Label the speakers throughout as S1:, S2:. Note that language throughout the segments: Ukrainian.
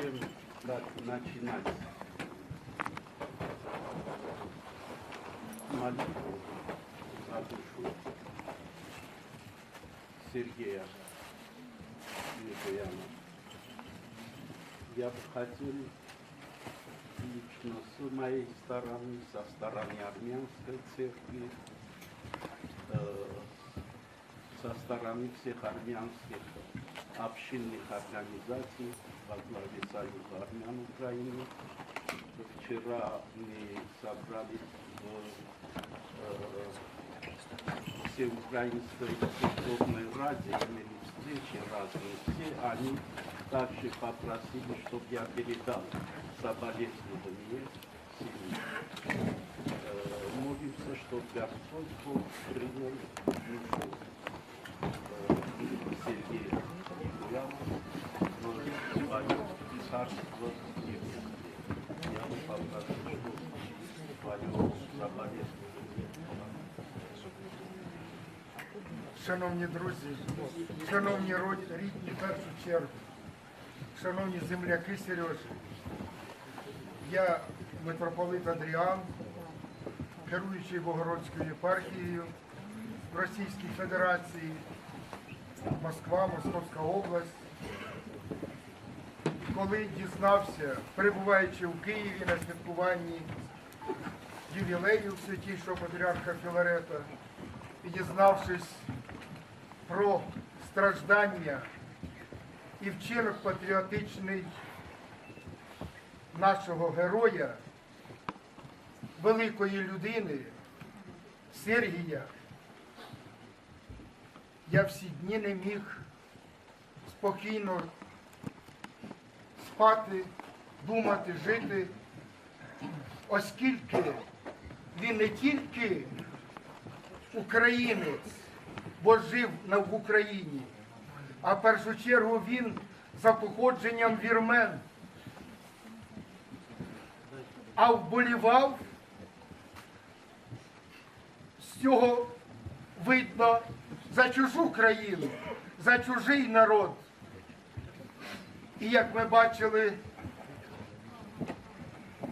S1: как начинать молитву за душу Сергея Микояна. Я бы хотел лично с моей стороны, со стороны армянской церкви, э, со стороны всех армянских общинных организаций главе Союза армян Украины. Вчера мы собрались в э, Всеукраинской церковной раде, имели встречи разные все, они также попросили, чтобы я передал соболезнования семье. Э, Молимся, чтобы Господь Бог принял душу э, Сергея Никулянова
S2: Шановні друзі, шановні рідні, першу чергу, шановні земляки Сережі, я митрополит Андріан, керуючий Богородською єпархією Російській Федерації, Москва, Московська область. Коли дізнався, перебуваючи в Києві на святкуванні ювілею святішого патріарха Філарета, і дізнавшись про страждання і вчинок патріотичний нашого героя, великої людини Сергія, я всі дні не міг спокійно спати, думати, жити, оскільки він не тільки українець, бо жив в Україні, а в першу чергу він за походженням вірмен. А вболівав, з цього видно за чужу країну, за чужий народ. І як ми бачили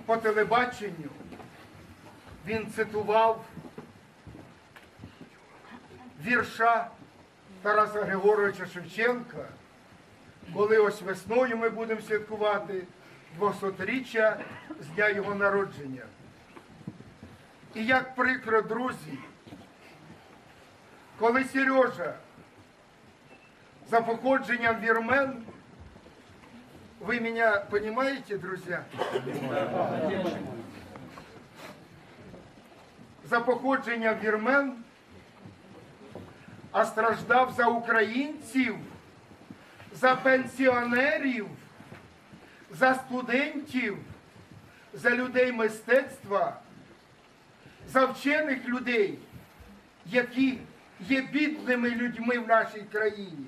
S2: по телебаченню, він цитував вірша Тараса Григоровича Шевченка, коли ось весною ми будемо святкувати 200-річчя з дня його народження. І як прикро, друзі, коли Сережа за походженням вірмен, ви мене розумієте, друзі? За походженням вірмен а страждав за українців, за пенсіонерів, за студентів, за людей мистецтва, за вчених людей, які є бідними людьми в нашій країні.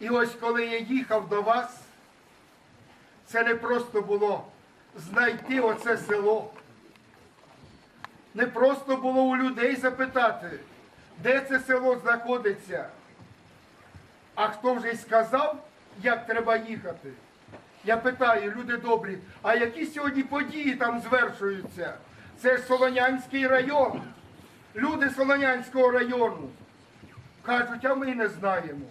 S2: І ось коли я їхав до вас, це не просто було знайти оце село. Не просто було у людей запитати, де це село знаходиться. А хто вже й сказав, як треба їхати? Я питаю, люди добрі, а які сьогодні події там звершуються? Це Солонянський район. Люди Солонянського району. Кажуть, а ми не знаємо.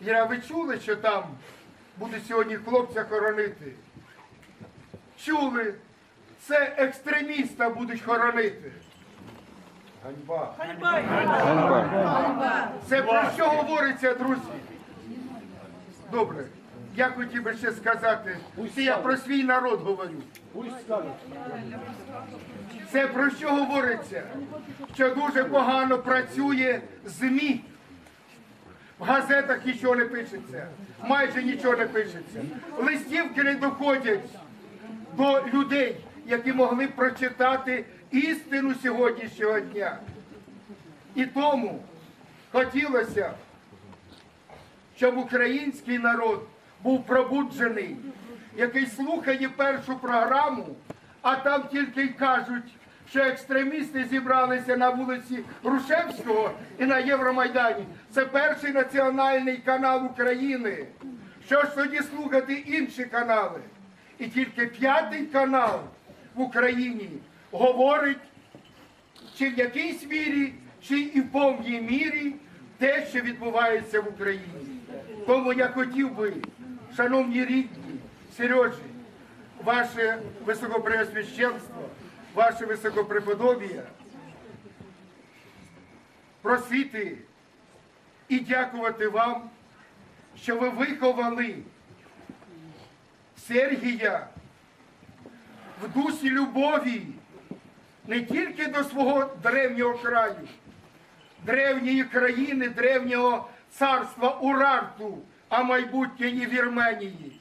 S2: Я, ви чули, що там будуть сьогодні хлопця хоронити? Чули, це екстреміста будуть хоронити. Ганьба. Це про що говориться, друзі? Добре. Я хотів би ще сказати, це я про свій народ говорю. Це про що говориться? Що дуже погано працює ЗМІ. В газетах нічого не пишеться, майже нічого не пишеться. Листівки не доходять до людей, які могли б прочитати істину сьогоднішнього дня. І тому хотілося, щоб український народ був пробуджений, який слухає першу програму, а там тільки й кажуть, що екстремісти зібралися на вулиці Грушевського і на Євромайдані. Це перший національний канал України. Що ж тоді слухати інші канали? І тільки п'ятий канал в Україні говорить чи в якійсь мірі, чи і в повній мірі те, що відбувається в Україні. Тому я хотів би, шановні рідні, Сережі, ваше високопреосвященство, ваше високопреподобія, просити і дякувати вам, що ви виховали Сергія в дусі любові не тільки до свого древнього краю, древньої країни, древнього царства Урарту, а майбутньої Вірменії,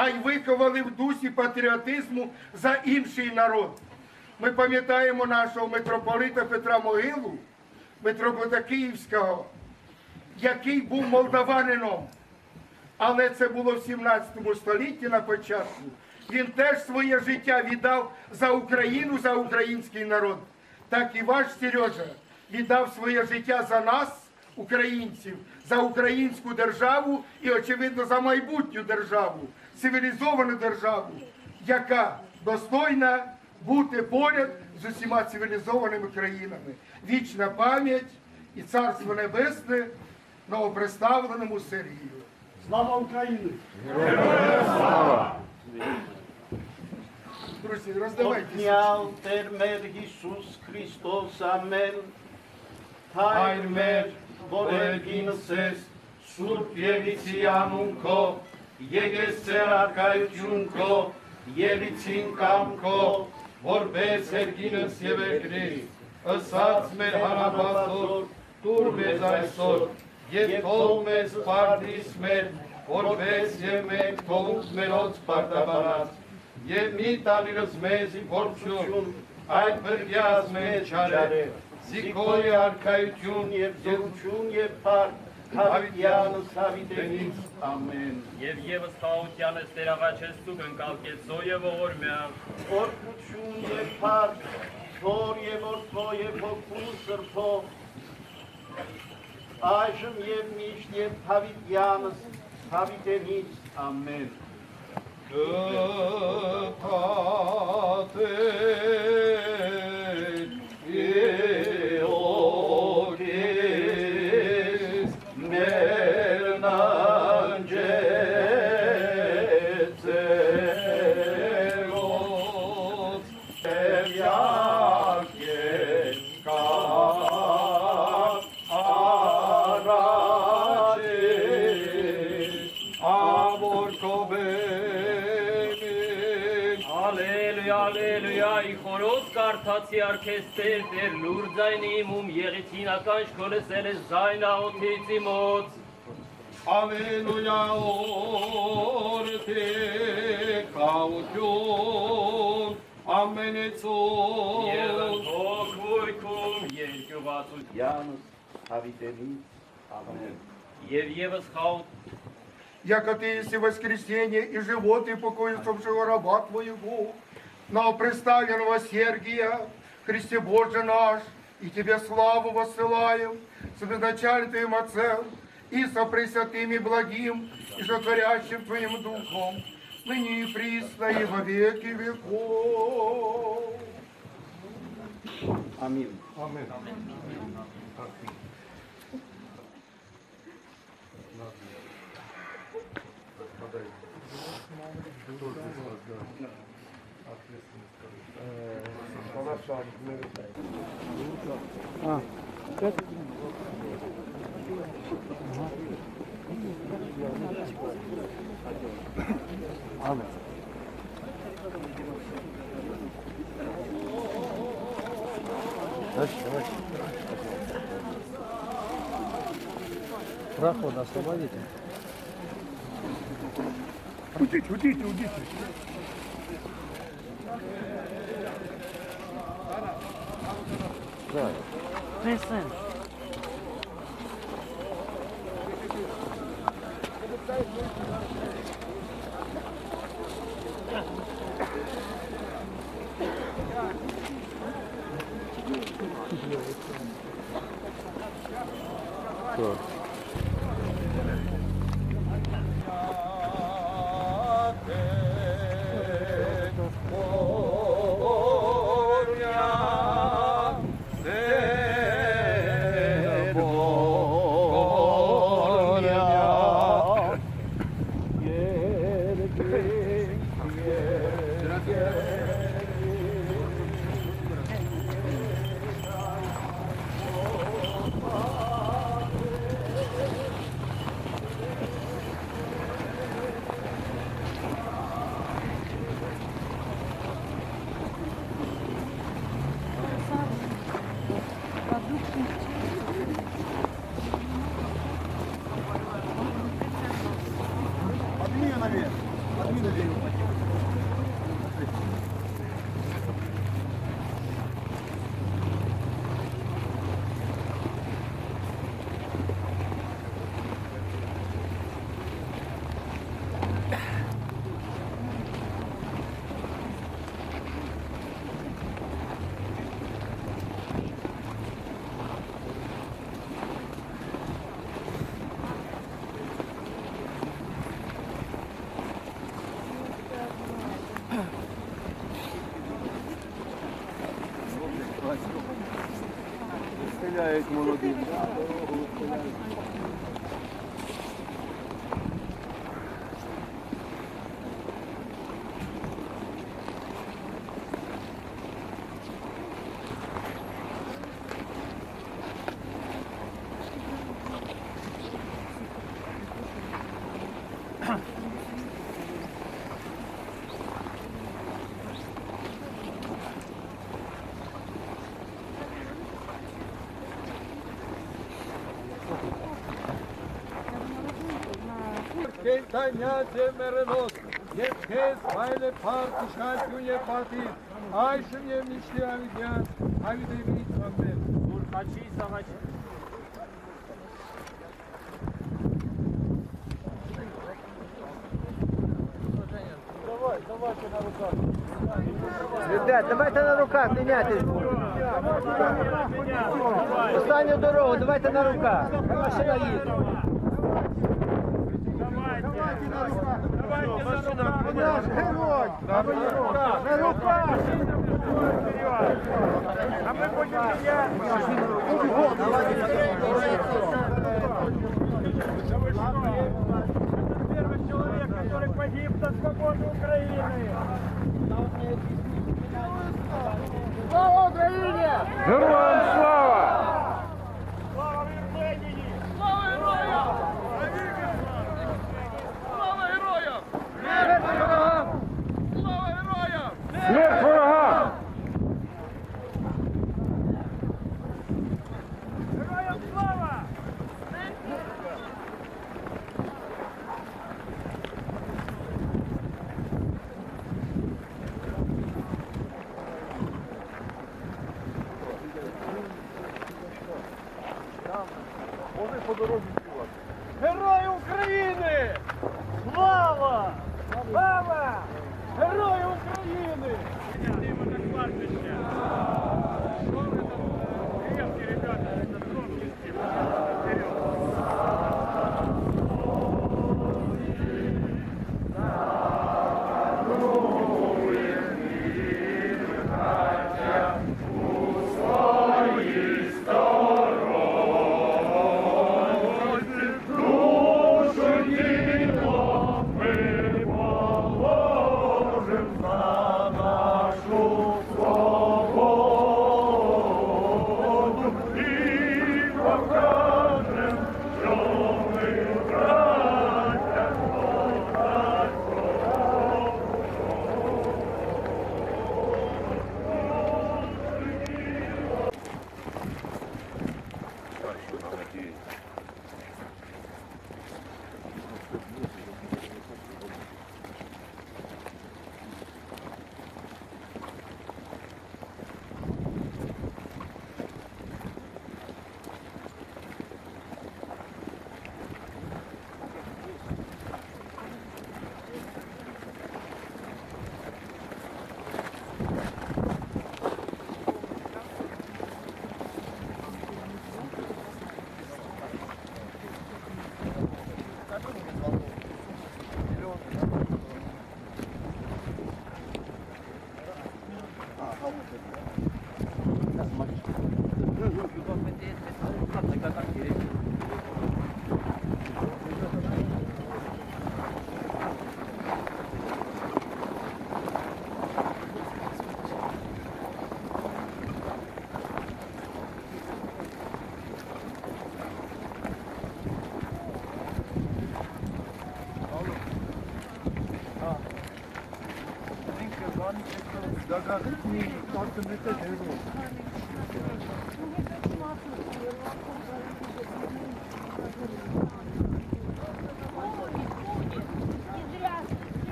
S2: а й виховали в дусі патріотизму за інший народ. Ми пам'ятаємо нашого митрополита Петра Могилу, митрополита Київського, який був молдаванином. Але це було в 17 столітті на початку. Він теж своє життя віддав за Україну, за український народ. Так і ваш Сережа віддав своє життя за нас, українців, за українську державу і, очевидно, за майбутню державу, цивілізовану державу, яка достойна бути поряд з усіма цивілізованими країнами. Вічна пам'ять і царство небесне новоприставленому Сергію.
S1: Слава Україні!
S2: Друзі, роздавайте.
S3: Отнял термер Ісус Христос, амен. բորելգինս ես, Սուրբ Ելիցի անուն
S4: քո, եկես ձեր արկայություն քո, Ելիցին կամ քո, որպես երկինս եւ երկրի, ըսած մեր հարաբազոր, դուր մեզ այսօր, եւ թող մեզ պարտիս մեր, որպես եւ մեր թողուց մերոց պարտաբարած, եւ մի տալիրս մեզ որություն, այդ բրդյաս մեզ չարել,
S3: Եվ զորություն եւ փառք հավիտյանս հավիտենից ամեն
S5: Եվ եւս խաղությանս տերաղաչես դուք ընկալկեցո եւ ողորմյա
S3: Օրհնություն եւ փառք Թոր եւ Որդո եւ Հոգու Սրբո այժմ եւ միշտ եւ հավիտյանս հավիտենից ամեն
S4: Կտատել Yeah.
S5: Ալելույա, ալելույա, ի խորոս կարդացի արքեստեր, դեր լուր ձայնի իմում եղիթինական շքոլսել է զայնա օթից իմոց։
S4: Ալելույա օրթե կաություն ամենեցուն
S5: Եվ հոգույքում երկյուղացու
S3: Յանս հավիտենից ամեն
S5: Եվ եւս խաղութ
S2: Яко ты есть и воскресенье, и живот, и покой усопшего раба твоего, новоприставленного Сергия, Христе Боже наш, и Тебе славу воссылаем, с безначальным Твоим Отцем, и со Пресвятым и благим, и сотворящим Твоим Духом, ныне и присно, и во веки веков.
S3: А.
S1: Ага. Дальше, давай. Прохода освободите.
S2: Уйдите, уйдите, уйдите.
S6: Good. Listen. Good. Good. Розпиляють молодим.
S4: Kentanyate merenos, yetkes meine Partyschaft junge Party, Ayşem yemişti avidiyan, avide bir amen.
S7: Урхачі сагачі.
S8: Ребят, давайте на руках мінятись. Останню дорогу, давайте на руках. Машина їде.
S2: Наш герой! На руках! На руках! А ми будемо Первый человек, который погиб за свободу Украины! Слава Україні! Героям слава!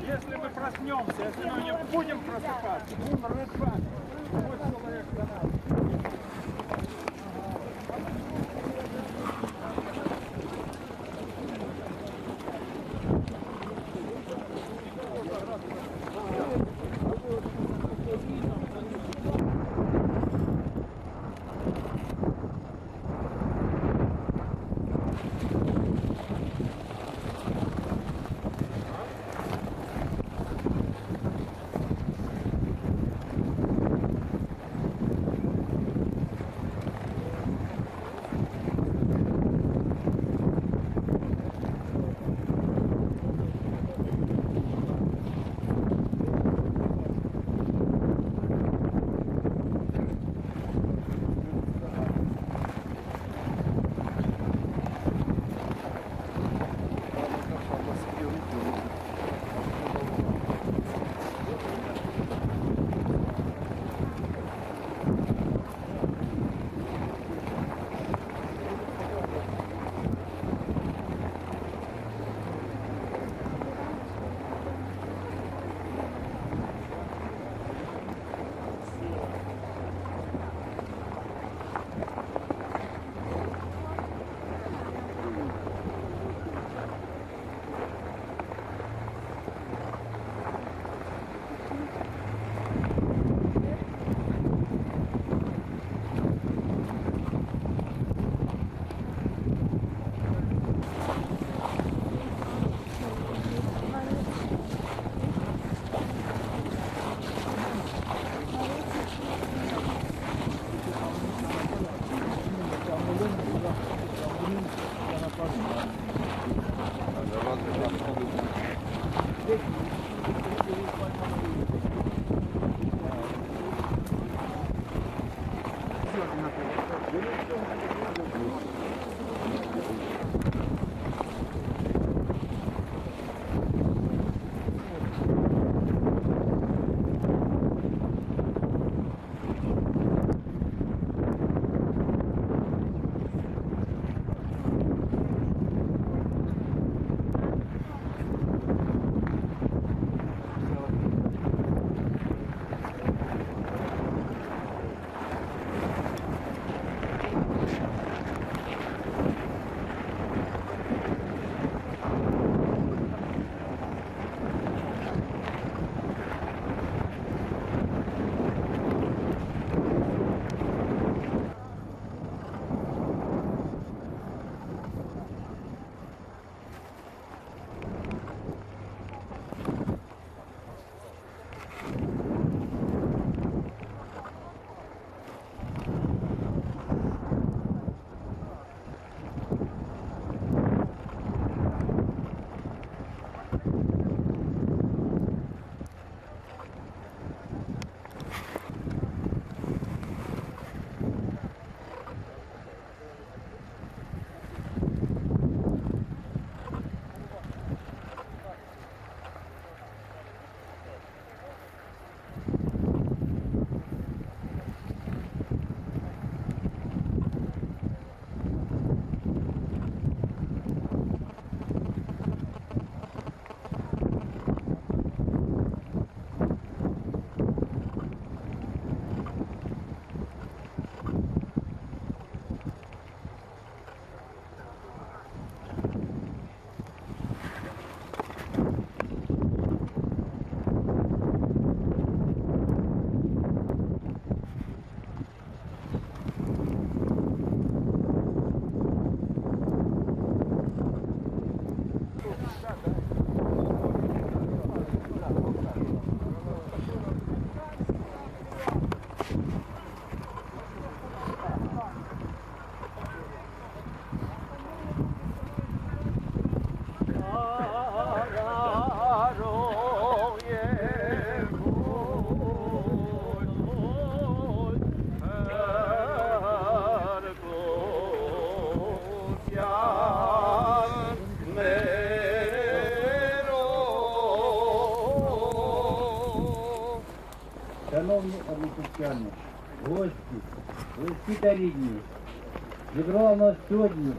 S2: Если мы проснемся, если мы не будем просыпаться, будем рыдать. Вот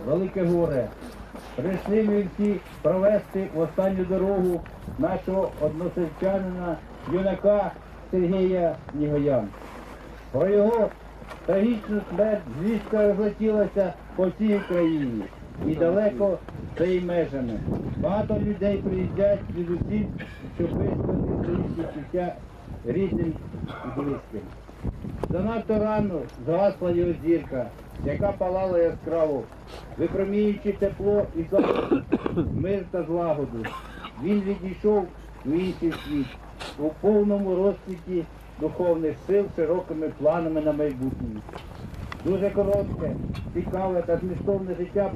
S6: Велике горе. Прийшли ми всі провести в останню дорогу нашого односельчанина, юнака Сергія Нігоян. Про його трагічну смерть звістка розлетілася по всій Україні і далеко за її межами. Багато людей приїздять звідусіль, щоб висловити свої співчуття рідним і близьким. Занадто рано згасла його зірка, яка палала яскраво, випромінюючи тепло і захист, мир та злагоду. Він відійшов у інший світ, у повному розквіті духовних сил широкими планами на майбутнє. Дуже коротке, цікаве та змістовне життя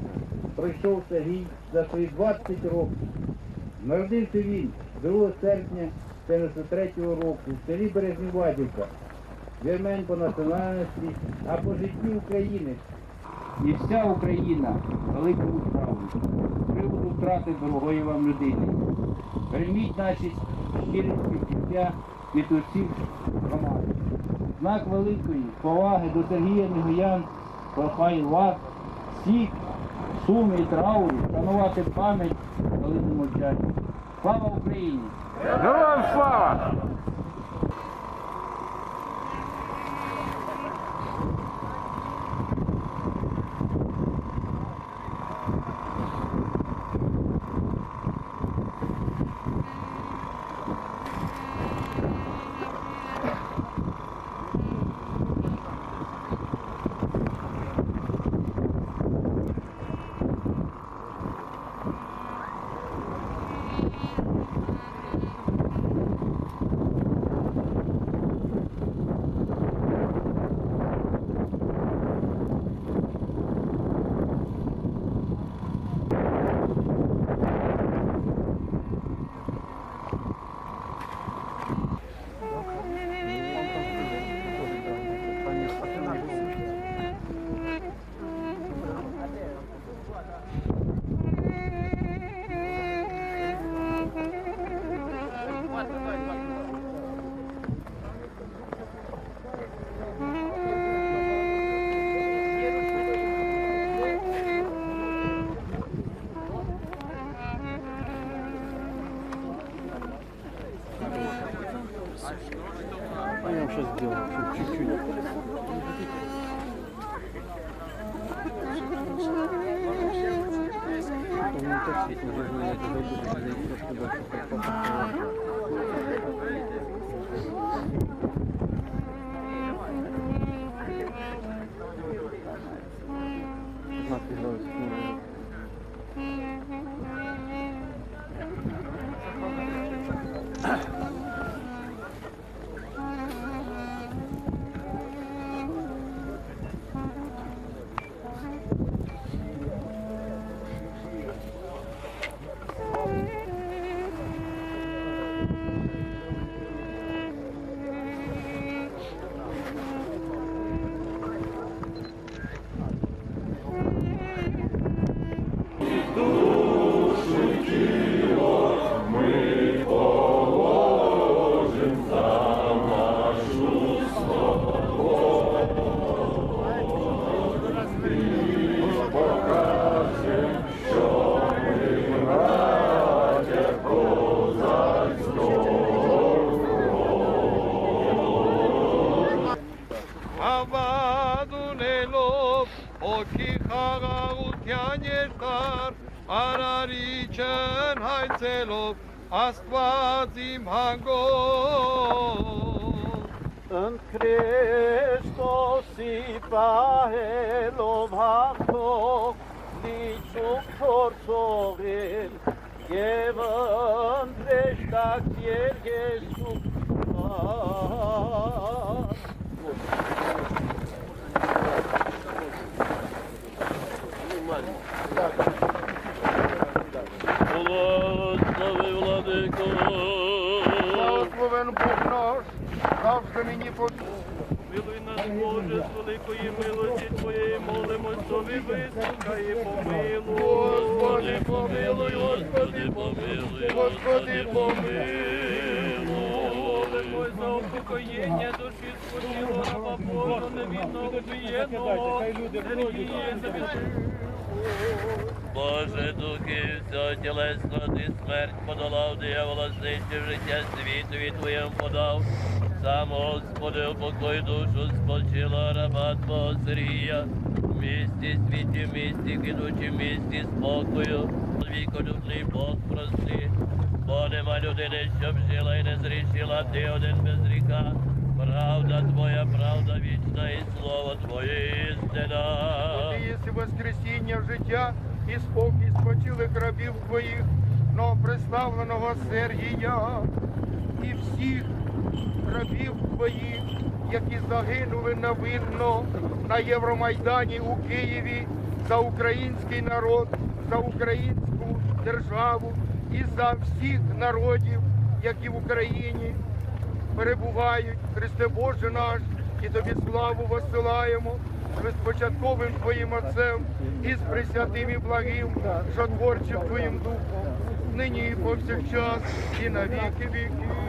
S6: пройшов Сергій за свої 20 років. Народився він 2 серпня 73 року в селі Березнівадівка, вірмен по національності, а по житті українець. І вся Україна великому справу з приводу втрати дорогої вам людини. Прийміть наші щирі співчуття від усіх громад. Знак великої поваги до Сергія Негоян прохаю вас, всіх в сумі і траурі, шанувати пам'ять хвилини мовчання. Слава Україні!
S4: Героям слава!
S7: di cuktor sogil Gevan dreştak yerge suktan Ulu slavi
S4: vladyko Slavut mu venu pognos Slavut
S7: mu venu Боже, з великої милості Твоєї, молимось, тобі вислухай помилуй. Господи, помилуй, Господи, помилуй, Господи, помилуй. Молимось за
S1: упокоєння душі спочило раба Божого невинно убієного. Сергія
S7: Боже, духи, все тілесно, ти смерть подолав, диявола знищив життя світові Твоєму подав. Сам, Господи, упокой душу спочила раба Твого Сергія. В місті світі, в місті кидучи, в місті спокою. Віколюбний Бог прости. Бо нема людини, щоб жила і не зрішила, ти один без гріха. Правда Твоя, правда вічна, і слово Твоє істина.
S2: Ти єси воскресіння в життя і спокій спочилих рабів твоїх, новоприставленого Сергія і всіх рабів твоїх, які загинули навинно на Євромайдані у Києві за український народ, за українську державу і за всіх народів, які в Україні перебувають, Христе Боже наш, і тобі славу посилаємо з безпочатковим Твоїм Отцем і з пресвятим і благим, жотворчим Твоїм Духом, нині і повсякчас, і на віки віки.